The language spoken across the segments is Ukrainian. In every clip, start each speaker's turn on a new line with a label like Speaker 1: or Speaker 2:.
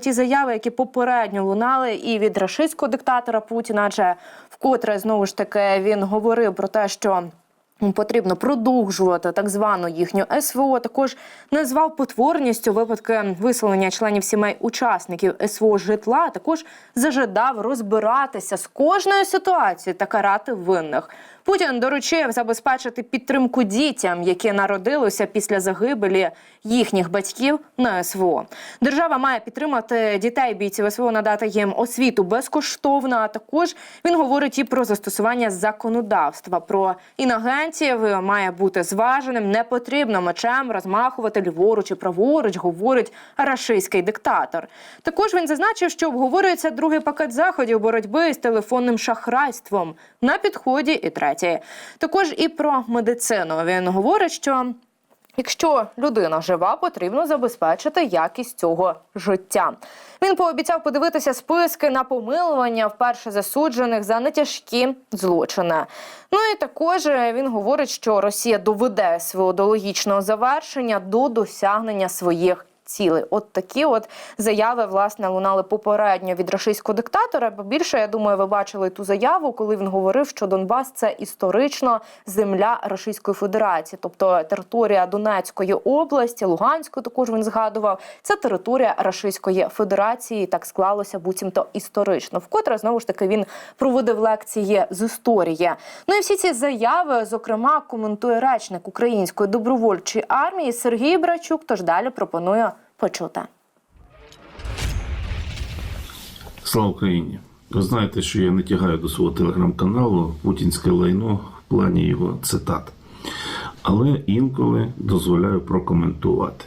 Speaker 1: Ті заяви, які попередньо лунали, і від рашистського диктатора Путіна, адже вкотре знову ж таки він говорив про те, що потрібно продовжувати так звану їхню СВО. Також назвав потворністю випадки виселення членів сімей учасників СВО житла. Також зажадав розбиратися з кожною ситуацією та карати винних. Путін доручив забезпечити підтримку дітям, які народилися після загибелі їхніх батьків на СВО. Держава має підтримати дітей бійців СВО, надати їм освіту безкоштовно. А також він говорить і про застосування законодавства. Про інагентів має бути зваженим. Не потрібно мечем розмахувати ліворуч і праворуч, говорить рашистський диктатор. Також він зазначив, що обговорюється другий пакет заходів боротьби з телефонним шахрайством на підході і третій. Також і про медицину він говорить, що Якщо людина жива, потрібно забезпечити якість цього життя. Він пообіцяв подивитися списки на помилування вперше засуджених за нетяжкі злочини. Ну і також він говорить, що Росія доведе свого до логічного завершення до досягнення своїх. Цілий, от такі от заяви власне лунали попередньо від рашистського диктатора. Бо більше я думаю, ви бачили ту заяву, коли він говорив, що Донбас це історично земля Російської Федерації, тобто територія Донецької області, Луганської. Також він згадував. Це територія Російської Федерації. Так склалося буцімто історично. Вкотре знову ж таки він проводив лекції з історії. Ну і всі ці заяви, зокрема, коментує речник української добровольчої армії Сергій Брачук. Тож далі пропоную почути.
Speaker 2: Слава Україні! Ви знаєте, що я не тягаю до свого телеграм-каналу путінське лайно в плані його цитат. Але інколи дозволяю прокоментувати.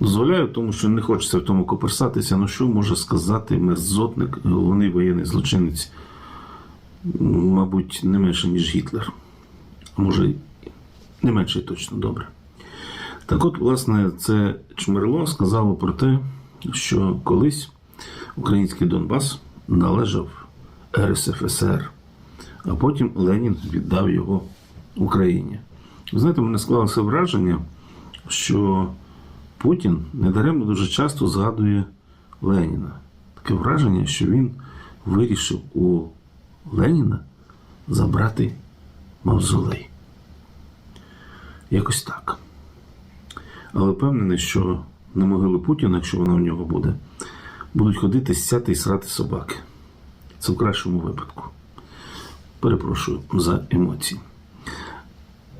Speaker 2: Дозволяю, тому що не хочеться в тому коперсатися, ну що може сказати мерзотник, головний воєнний злочинець, мабуть, не менше, ніж Гітлер. Може, не менше точно добре. Так от, власне, це Чмирло сказало про те, що колись український Донбас належав РСФСР, а потім Ленін віддав його Україні. Ви знаєте, мене склалося враження, що Путін недаремно дуже часто згадує Леніна. Таке враження, що він вирішив у Леніна забрати мавзолей. Якось так. Але впевнений, що на могилу Путіна, якщо вона в нього буде, будуть ходити сяти і срати собаки. Це в кращому випадку. Перепрошую за емоції.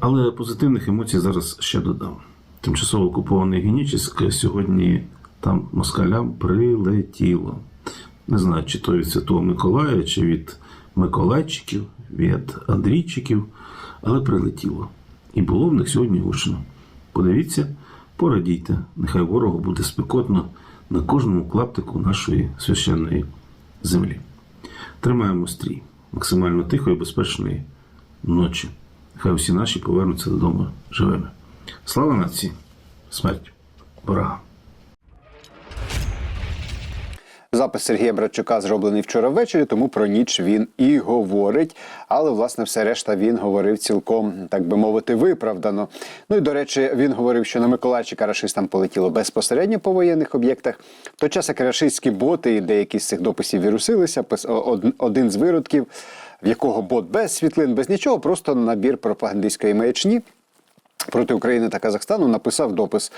Speaker 2: Але позитивних емоцій зараз ще додам. Тимчасово окупований Генічеськ сьогодні там москалям прилетіло. Не знаю, чи то від Святого Миколая, чи від Миколайчиків, від Андрійчиків, але прилетіло. І було в них сьогодні гучно. Подивіться, порадійте, нехай ворогу буде спекотно на кожному клаптику нашої священної землі. Тримаємо стрій максимально тихої, безпечної ночі. Нехай усі наші повернуться додому живими. Слава нації! Смерть ворогам!
Speaker 3: Запис Сергія Братчука зроблений вчора ввечері, тому про ніч він і говорить. Але власне все решта він говорив цілком, так би мовити, виправдано. Ну і до речі, він говорив, що на Миколайчика рашистам полетіло безпосередньо по воєнних об'єктах. В той час як рашистські боти і деякі з цих дописів вірусилися. Один з виродків, в якого бот без світлин, без нічого, просто набір пропагандистської маячні проти України та Казахстану написав допис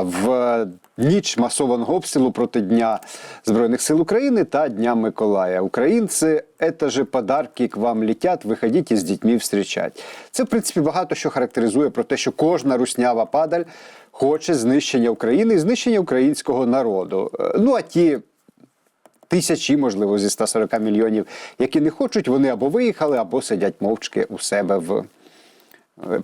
Speaker 3: в ніч масованого обстрілу проти Дня Збройних сил України та Дня Миколая. Українці, це же подарки к вам летять, виходіть і з дітьми встрічать. Це, в принципі, багато що характеризує про те, що кожна руснява падаль хоче знищення України і знищення українського народу. Е, Ну а ті тисячі, можливо, зі 140 мільйонів, які не хочуть, вони або виїхали, або сидять мовчки у себе в.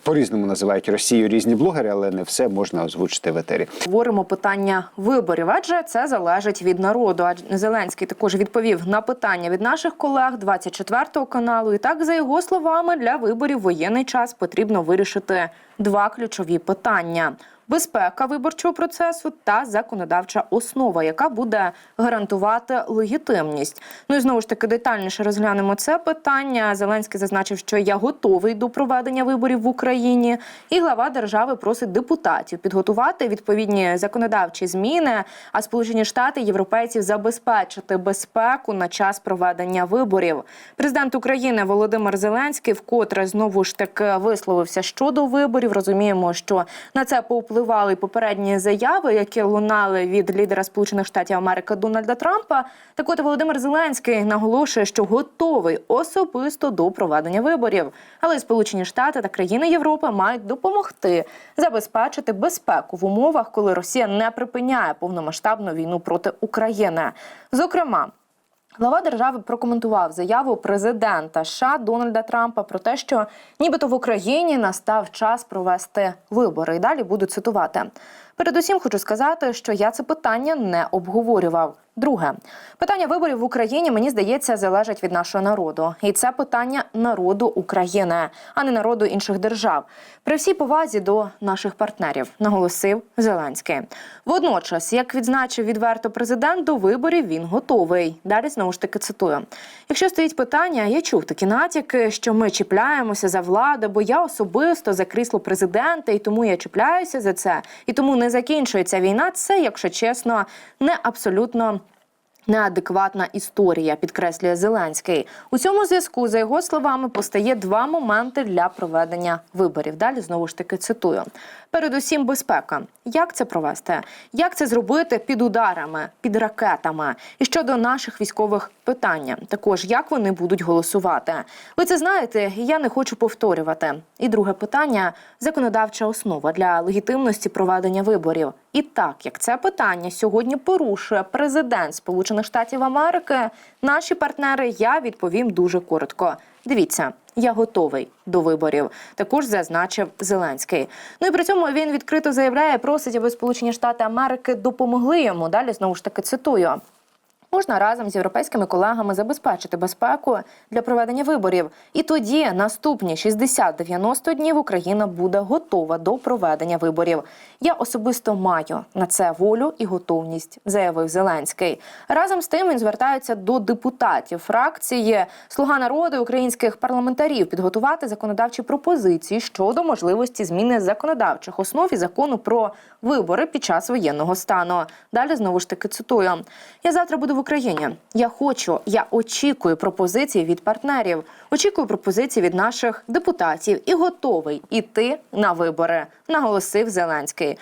Speaker 3: По-різному називають Росію різні блогери, але не все можна озвучити в етері.
Speaker 1: Говоримо питання виборів, адже це залежить від народу. Адже Зеленський також відповів на питання від наших колег 24 каналу. І так, за його словами, для виборів воєнний час потрібно вирішити два ключові питання: безпека виборчого процесу та законодавча основа, яка буде гарантувати легітимність. Ну і знову ж таки детальніше розглянемо це питання. Зеленський зазначив, що я готовий до проведення виборів в Україні, і глава держави просить депутатів підготувати відповідні законодавчі зміни. А Сполучені Штати європейців забезпечити безпеку на час проведення виборів. Президент України Володимир Зеленський вкотре знову ж таки висловився щодо виборів. Розуміємо, що на це повпливали й попередні заяви, які лунали від лідера Сполучених Штатів Америки Дональда Трампа. Так от Володимир Зеленський наголошує, що готовий особисто до проведення виборів. Але Сполучені Штати та країни Європи мають допомогти забезпечити безпеку в умовах, коли Росія не припиняє повномасштабну війну проти України. Зокрема. Глава держави прокоментував заяву президента США Дональда Трампа про те, що нібито в Україні настав час провести вибори. І далі буду цитувати. Передусім хочу сказати, що я це питання не обговорював. Друге питання виборів в Україні мені здається залежить від нашого народу, і це питання народу України, а не народу інших держав. При всій повазі до наших партнерів, наголосив Зеленський. Водночас, як відзначив відверто президент, до виборів він готовий. Далі знову ж таки цитую: якщо стоїть питання, я чув такі натяки, що ми чіпляємося за владу, бо я особисто за крісло президента, і тому я чіпляюся за це, і тому не закінчується війна. Це, якщо чесно, не абсолютно. Неадекватна історія, підкреслює Зеленський. У цьому зв'язку, за його словами, постає два моменти для проведення виборів. Далі знову ж таки цитую: передусім, безпека. Як це провести? Як це зробити під ударами, під ракетами? І щодо наших військових питань, також як вони будуть голосувати? Ви це знаєте, я не хочу повторювати. І друге питання законодавча основа для легітимності проведення виборів. І так як це питання сьогодні порушує президент Сполучених Штатів Америки, наші партнери, я відповім дуже коротко. Дивіться, я готовий до виборів. Також зазначив Зеленський. Ну і при цьому він відкрито заявляє, просить, аби Сполучені Штати Америки допомогли йому. Далі знову ж таки цитую. Можна разом з європейськими колегами забезпечити безпеку для проведення виборів. І тоді наступні 60-90 днів Україна буде готова до проведення виборів. Я особисто маю на це волю і готовність, заявив Зеленський. Разом з тим він звертається до депутатів фракції Слуга народу українських парламентарів підготувати законодавчі пропозиції щодо можливості зміни законодавчих основ і закону про вибори під час воєнного стану. Далі знову ж таки цитую: я завтра буду в Україні. Я хочу, я очікую пропозиції від партнерів, очікую пропозиції від наших депутатів і готовий іти на вибори, наголосив Зеленський.